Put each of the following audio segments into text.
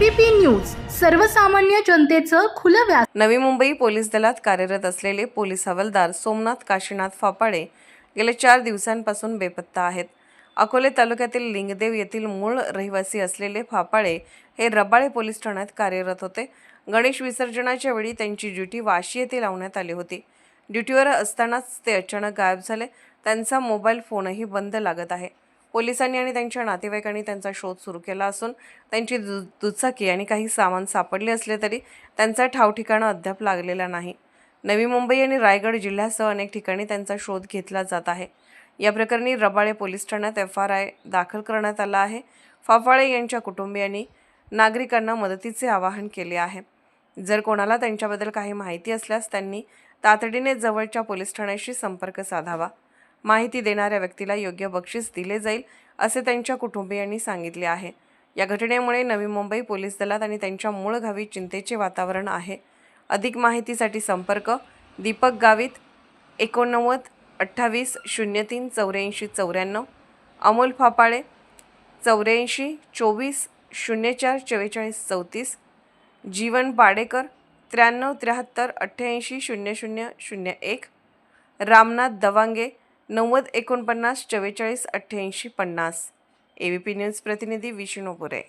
ABP news सर्वसामान्य जनतेचं खुलं व्यास नवी मुंबई पोलीस दलात कार्यरत असलेले पोलीस हवालदार सोमनाथ काशीनाथ फापाडे गेल्या चार दिवसांपासून बेपत्ता आहेत. अकोले तालुक्यातील लिंगदेव येथील मूळ रहिवासी असलेले फापाळे हे रबाळे पोलीस ठाण्यात कार्यरत होते. गणेश विसर्जनाच्या वेळी त्यांची ड्युटी वाशी येथे लावण्यात आली होती. ड्युटीवर असतानाच ते अचानक गायब झाले. त्यांचा मोबाईल फोनही बंद लागत आहे. पोलिसांनी आणि त्यांच्या नातेवाईकांनी त्यांचा शोध सुरू केला असून त्यांची दु दुचाकी आणि काही सामान सापडले असले तरी त्यांचा ठावठिकाणा अद्याप लागलेला नाही. नवी मुंबई आणि रायगड जिल्ह्यासह अनेक ठिकाणी त्यांचा शोध घेतला जात आहे. या प्रकरणी रबाळे पोलीस ठाण्यात एफ आर आय दाखल करण्यात आला आहे. फाफाळे यांच्या कुटुंबियांनी नागरिकांना मदतीचे आवाहन केले आहे. जर कोणाला त्यांच्याबद्दल काही माहिती असल्यास त्यांनी तातडीने जवळच्या पोलीस ठाण्याशी संपर्क साधावा. माहिती देणाऱ्या व्यक्तीला योग्य बक्षीस दिले जाईल असे त्यांच्या कुटुंबियांनी सांगितले आहे. या घटनेमुळे नवी मुंबई पोलीस दलात आणि त्यांच्या मूळ गावी चिंतेचे वातावरण आहे. अधिक माहितीसाठी संपर्क दीपक गावित एकोणनव्वद अठ्ठावीस शून्य तीन चौऱ्याऐंशी चौऱ्याण्णव अमोल फापाळे चौऱ्याऐंशी चोवीस शून्य चार चव्वेचाळीस चौतीस जीवन पाडेकर त्र्याण्णव त्र्याहत्तर अठ्ठ्याऐंशी शून्य शून्य शून्य एक रामनाथ दवांगे नव्वद एकोणपन्नास चव्वेचाळीस अठ्ठ्याऐंशी पन्नास. ए व्ही पी न्यूज प्रतिनिधी विष्णू पुरे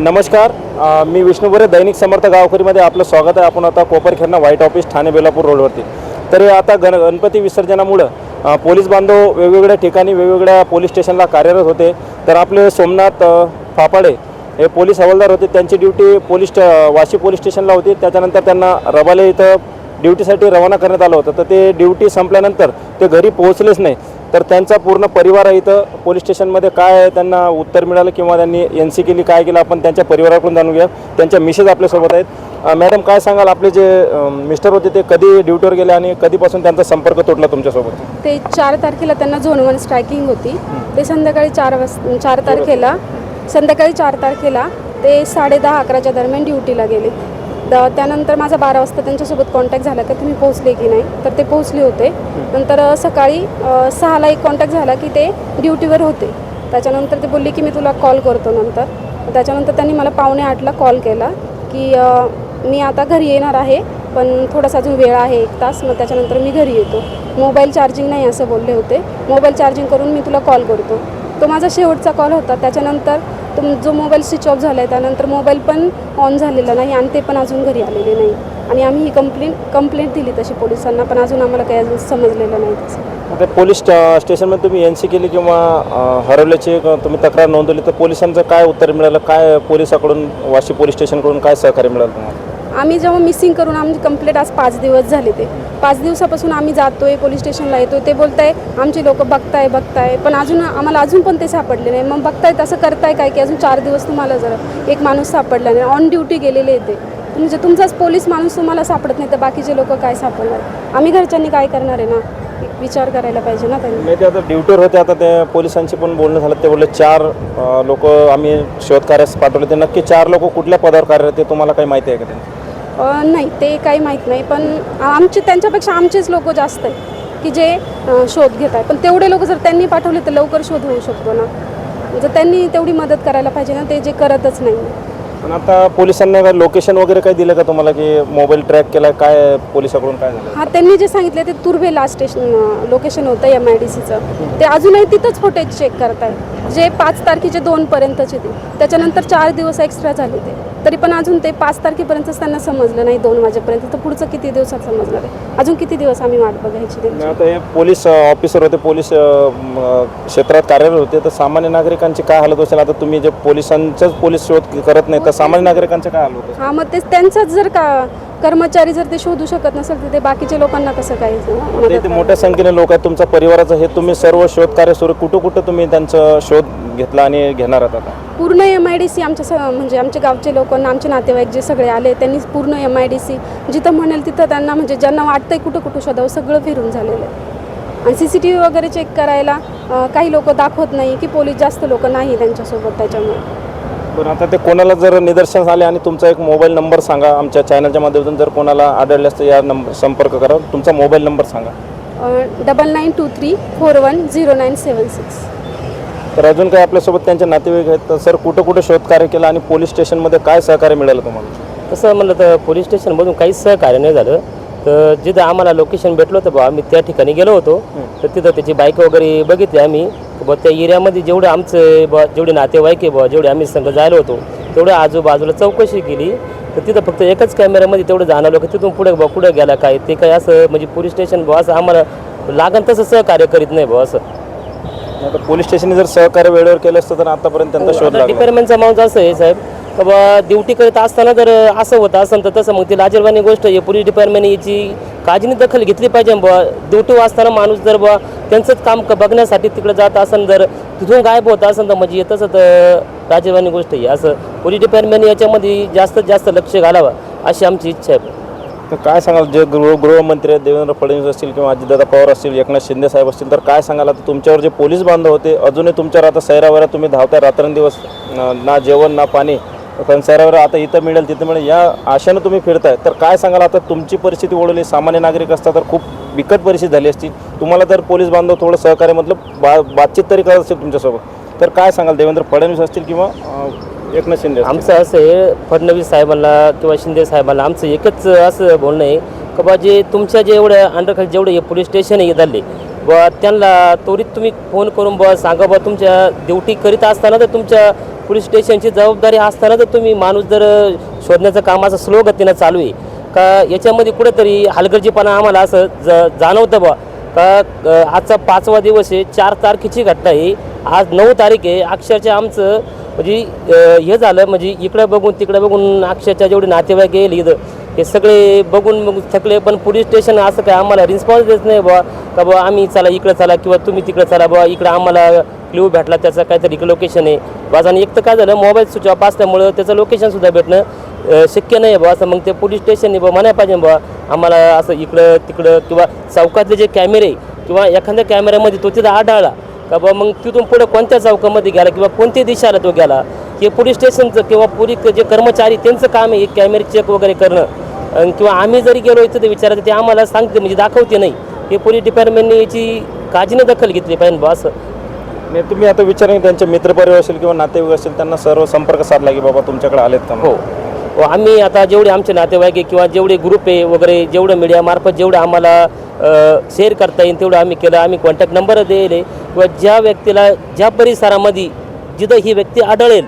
नमस्कार. मी विष्णू बोरे दैनिक समर्थ गावकरीमध्ये आपलं स्वागत आहे. आपण आता कोपरखेरणा व्हाईट ऑफिस ठाणे बेलापूर रोडवरती. तर आता गण गणपती विसर्जनामुळं पोलीस बांधव वेगवेगळ्या ठिकाणी वेगवेगळ्या पोलीस स्टेशनला कार्यरत होते. तर आपले सोमनाथ फापाडे हे पोलीस हवालदार होते. त्यांची ड्युटी पोलीस वाशी पोलीस स्टेशनला होती. त्याच्यानंतर त्यांना रबाले इथं ड्युटीसाठी रवाना करण्यात आलं होतं. तर ते ड्युटी संपल्यानंतर ते घरी पोहोचलेच नाही. तर त्यांचा पूर्ण परिवार इथं. पोलीस स्टेशनमध्ये काय त्यांना उत्तर मिळालं किंवा त्यांनी एन सी केली काय केलं आपण त्यांच्या परिवाराकडून जाणून घ्या त्यांच्या मिसेस आपल्यासोबत आहेत. मॅडम काय सांगाल? आपले जे मिस्टर होते ते कधी ड्युटीवर गेले आणि कधीपासून त्यांचा संपर्क तुटला तुमच्यासोबत? ते चार तारखेला त्यांना झोन वन स्ट्रायकिंग होती. ते संध्याकाळी चार वाज चार तारखेला संध्याकाळी चार तारखेला ते साडे दहा अकराच्या दरम्यान ड्युटीला गेले. द त्यानंतर माझा बारा वाजता त्यांच्यासोबत कॉन्टॅक्ट झाला का तुम्ही पोहोचले की नाही? तर ते पोहोचले होते. नंतर सकाळी सहाला एक कॉन्टॅक्ट झाला की ते ड्युटीवर होते. त्याच्यानंतर ते बोलले की मी तुला कॉल करतो नंतर. त्याच्यानंतर त्यांनी मला पावणे आठला कॉल केला की मी आता घरी येणार आहे पण थोडासा अजून वेळ आहे एक तास मग त्याच्यानंतर मी घरी येतो. मोबाईल चार्जिंग नाही असं बोलले होते. मोबाईल चार्जिंग करून मी तुला कॉल करतो. तो माझा शेवटचा कॉल होता. त्याच्यानंतर तुम जो मोबाईल स्विच ऑफ झाला आहे त्यानंतर मोबाईल पण ऑन झालेला नाही आणि ते पण अजून घरी आलेले नाही. आणि आम्ही ही कंप्लेंट कंप्लेंट दिली तशी पोलिसांना पण अजून आम्हाला काही अजून समजलेलं नाही तसं. पोलीस स्टा- स्टेशनमध्ये तुम्ही एन सी केली किंवा अं, हरवल्याची एक तुम्ही तक्रार नोंदवली तर पोलिसांचं काय उत्तर मिळालं? काय पोलिसाकडून वाशी पोलीस स्टेशनकडून काय सहकार्य मिळालं तुम्हाला? आम्ही जेव्हा मिसिंग करून आमची कंप्लेंट आज पाच दिवस झाले ते. पाच दिवसापासून आम्ही जातो आहे पोलीस स्टेशनला येतो ते बोलताय आमचे लोक बघताय बघताय. पण अजून आम्हाला अजून पण ते सापडले नाही. मग बघताय तसं करताय काय की अजून चार दिवस तुम्हाला जरा एक माणूस सापडला नाही. ऑन ड्युटी गेलेले येते म्हणजे तुमचाच पोलीस माणूस तुम्हाला सापडत नाही तर बाकीचे लोक काय सापडणार? आम्ही घरच्यांनी काय करणार आहे ना? एक विचार करायला पाहिजे ना त्यांनी. ते आता ड्युटीवर होते. आता ते पोलिसांशी पण बोलणं झालं. ते बोलले चार लोक आम्ही शोधकार्यास पाठवले. ते नक्की चार लोक कुठल्या पदावर कार्यरत ते तुम्हाला काही माहिती आहे का त्यांची? नाही ते काही माहीत नाही. पण आमचे त्यांच्यापेक्षा आमचेच लोक जास्त आहेत की जे शोध घेत आहे पण तेवढे लोक जर त्यांनी पाठवले तर लवकर शोध होऊ शकतो ना. जर त्यांनी तेवढी मदत करायला पाहिजे ना ते जे करतच नाही. पण आता पोलिसांना काय लोकेशन वगैरे काही दिलं का तुम्हाला की मोबाईल ट्रॅक केला? काय पोलिसाकडून काय झालं? हा त्यांनी जे सांगितले ते तुर्भे लास्ट स्टेशन लोकेशन होतं एम आय डी सीचं ते अजूनही तिथंच फुटेज चेक करताय जे पाच तारखेचे दोनपर्यंतचे ते. त्याच्यानंतर चार दिवस एक्स्ट्रा झाले ते. तरी पण अजून ते पाच तारखेपर्यंतच त्यांना समजलं नाही दोन वाजेपर्यंत. तर पुढचं किती दिवसात समजणार आहे? अजून किती दिवस आम्ही वाट बघायची त्यांची? आता हे पोलीस ऑफिसर होते पोलीस अ, म, क्षेत्रात कार्यरत होते. तर सामान्य नागरिकांची काय हालत असेल? आता तुम्ही जे पोलिसांचंच पोलीस शोध करत नाही तर सामान्य नागरिकांचे काय हाल होत? हा मग ते त्यांचाच जर का कर्मचारी जर ते शोधू शकत नसेल तर ते बाकीच्या लोकांना कसं काय ते करणार? मोठ्या संख्येने लोक आहेत तुमच्या परिवाराचं हे तुम्ही सर्व शोध कार्य सुरू कुठं कुठं तुम्ही त्यांचं शोध घेतला आणि घेणार आहात आता? पूर्ण एम आय डी सी आमच्या स म्हणजे आमच्या गावचे लोक आमचे नातेवाईक जे सगळे आले त्यांनी पूर्ण एम आय डी सी जिथं म्हणेल तिथं त्यांना म्हणजे ज्यांना वाटतंय कुठं कुठं शोधावं सगळं फिरून झालेलं आहे. आणि सी सी टी व्ही वगैरे चेक करायला अं, काही लोक दाखवत नाही की पोलीस जास्त लोक नाही त्यांच्यासोबत त्याच्यामुळे. बरं आता ते कोणाला जर निदर्शनास आले आणि तुमचा एक मोबाईल नंबर सांगा आमच्या चॅनलच्या माध्यमातून जर कोणाला आढळल्यास तर या नंबर संपर्क करा. तुमचा मोबाईल नंबर सांगा. Double nine two three four one zero nine seven six. तर अजून काही आपल्यासोबत त्यांचे नातेवाईक आहेत? तर सर कुठं कुठं शोधकार्य केलं आणि पोलीस स्टेशनमध्ये काय सहकार्य मिळालं तुम्हाला? तसं म्हणलं तर पोलीस स्टेशनमधून काहीच सहकार्य नाही झालं. तर जिथं आम्हाला लोकेशन भेटलं होतं बा आम्ही त्या ठिकाणी गेलो होतो. तर तिथं त्याची बाईक वगैरे बघितली आम्ही. बा त्या एरियामध्ये जेवढे आमचे बा जेवढे नातेवाईक आहे बा जेवढे आम्ही संघ जायला होतो तेवढं आजूबाजूला चौकशी केली. तर तिथं फक्त एकच कॅमेऱ्यामध्ये तेवढं जाणवलं की तिथून पुढे बा कुठं गेला काय ते काय असं म्हणजे पोलीस स्टेशन बा असं आम्हाला लागण तसं सहकार्य करीत नाही बा असं. पोलीस स्टेशनने जर सहकार्य वेळेवर केलं असतं तर आतापर्यंत त्यांचा शोध लागला. डिपार्टमेंटचा माणूस असं आहे साहेब. का ड्युटी करत असताना जर असं होतं असेल तर तसं मग ती लाजीरवाणी गोष्ट आहे. पोलीस डिपार्टमेंट याची काळजीने दखल घेतली पाहिजे बा ड्युटी असताना माणूस जर बा त्यांचंच काम बघण्यासाठी तिकडे जात असेल जर तिथून गायब होत असेल तर म्हणजे तसं तर लाजीरवाणी गोष्ट आहे. असं पोलीस डिपार्टमेंट याच्यामध्ये जास्तीत जास्त लक्ष घालावं अशी आमची इच्छा आहे. तर काय सांगाल जे गृह गृहमंत्री देवेंद्र फडणवीस असतील किंवा अजितदादा पवार असतील एकनाथ शिंदे साहेब असतील तर काय सांगाल? आता तुमच्यावर जे पोलीस बांधव होते अजूनही तुमच्यावर आता सैरावरा तुम्ही धावताय रात्रंदिवस ना जेवण ना पाणी पण आता इथं मिळेल तिथं मिळेल या आशेनं तुम्ही फिरताय. तर काय सांगाल आता? तुमची परिस्थिती ओढवली सामान्य नागरिक असता तर खूप बिकट परिस्थिती झाली असती. तुम्हाला तर पोलीस बांधव थोडं सहकार्य मतलब बा बातचीत तरी करत असेल तुमच्यासोबत. तर काय सांगाल देवेंद्र फडणवीस असतील किंवा एकनाथ शिंदे आमचं असं आहे फडणवीस साहेबांना किंवा शिंदे साहेबांना आमचं एकच असं बोलणं आहे का बा जे तुमच्या जे एवढ्या अंडरखाली जेवढे हे पोलीस स्टेशन आहे झाले बा त्यांना त्वरित तुम्ही फोन करून बा सांगा बा तुमच्या ड्युटी करीत असताना तर तुमच्या पोलीस स्टेशनची जबाबदारी असताना तर तुम्ही माणूस जर शोधण्याचं काम असं स्लो गतीनं चालू आहे का याच्यामध्ये कुठेतरी हलगर्जीपणा आम्हाला असं ज जाणवतं बा का आजचा पाचवा दिवस आहे चार तारखेची घटना आहे. आज नऊ तारीख आहे अक्षरशः आमचं म्हणजे हे झालं म्हणजे इकडं बघून तिकडं बघून अक्षरशः जेवढे नातेवाईक येईल इथं हे सगळे बघून मग थकले पण पोलीस स्टेशन असं काय आम्हाला रिस्पॉन्स देत नाही बा का बा आम्ही चला इकडं चला किंवा तुम्ही तिकडं चला बा इकडं आम्हाला क्ल्यू भेटला त्याचं काहीतरी लोकेशन आहे. बस आणि एक तर काय झालं मोबाईल स्विच ऑफ असल्यामुळं त्याचं लोकेशनसुद्धा भेटणं शक्य नाही बा असं मग ते पोलीस स्टेशनने बा म्हणायला पाहिजे बा आम्हाला असं इकडं तिकडं किंवा चौकातले जे कॅमेरे किंवा एखाद्या कॅमेऱ्यामध्ये तो तिथं आढळला. का बा मग तिथून पुढे कोणत्या चौकामध्ये गेला किंवा कोणत्या दिशाला तो गेला? हे पोलीस स्टेशनचं किंवा पोलीस जे कर्मचारी त्यांचं काम आहे कॅमेरे चेक वगैरे करणं. किंवा आम्ही जरी गेलो इथं ते विचारायचं ते आम्हाला सांगते म्हणजे दाखवते नाही. हे पोलीस डिपार्टमेंटने याची काळजीने दखल घेतली पाहिजे बा असं. नाही तुम्ही आता विचारा त्यांचे मित्रपरिवार असेल किंवा नातेवाईक असेल त्यांना सर्व संपर्क साधला की बाबा तुमच्याकडे आलेत का हो. हो आम्ही आता जेवढे आमचे नातेवाईक आहे किंवा जेवढे ग्रुप आहे वगैरे जेवढं मीडियामार्फत जेवढं आम्हाला शेअर करता येईल तेवढं आम्ही केलं. आम्ही कॉन्टॅक्ट नंबर दिले किंवा ज्या व्यक्तीला ज्या परिसरामध्ये जिथं ही व्यक्ती आढळेल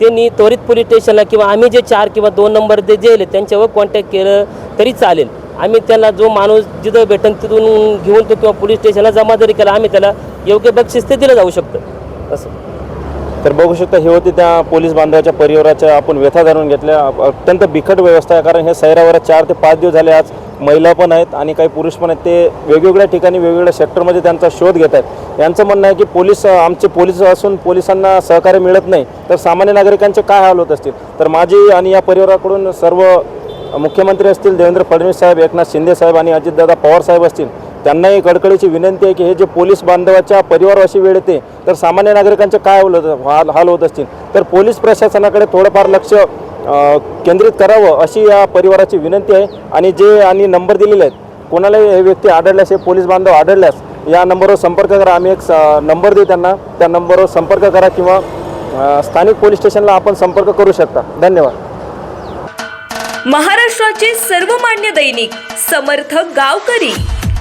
त्यांनी त्वरित पोलीस स्टेशनला किंवा आम्ही जे चार किंवा दोन नंबर जे दिले त्यांच्यावर कॉन्टॅक्ट केलं तरी चालेल. आम्ही त्याला जो माणूस जिथं भेटन तिथून घेऊन तो किंवा पोलीस स्टेशनला जमा जरी केला आम्ही त्याला योग्य बक्षीस ते दिलं जाऊ शकतं. असं. तर बघू शकता हे होती त्या पोलीस बांधवाच्या परिवाराच्या आपण व्यथा जाणून घेतल्या. अत्यंत बिकट व्यवस्था आहे कारण हे सैरावर चार ते पाच दिवस झाले आज महिला पण आहेत आणि काही पुरुष पण आहेत. ते वेगवेगळ्या ठिकाणी वेगवेगळ्या सेक्टरमध्ये त्यांचा शोध घेत आहेत. यांचं म्हणणं आहे की पोलीस आमचे पोलीस असून पोलिसांना सहकार्य मिळत नाही तर सामान्य नागरिकांचे काय हाल होत असतील? तर माझी आणि या परिवाराकडून सर्व मुख्यमंत्री असतील देवेंद्र फडणवीस साहेब एकनाथ शिंदे साहेब आणि अजितदादा पवार साहेब असतील. त्यांनाही कडकडीची विनंती आहे की हे जे पोलीस बांधवाच्या परिवारवाशी वेळ येते तर सामान्य नागरिकांचे काय हाल हाल होत असतील? तर पोलीस प्रशासनाकडे थोडंफार लक्ष केंद्रित करावं अशी या परिवाराची विनंती आहे. आणि जे आणि नंबर दिलेले आहेत कोणालाही हे व्यक्ती आढळल्यास हे पोलीस बांधव आढळल्यास या नंबरवर संपर्क करा. आम्ही एक स- नंबर देऊ त्यांना. त्या नंबरवर संपर्क करा किंवा स्थानिक पोलीस स्टेशनला आपण संपर्क करू शकता. धन्यवाद. महाराष्ट्राचे सर्वमान्य दैनिक समर्थ गावकरी.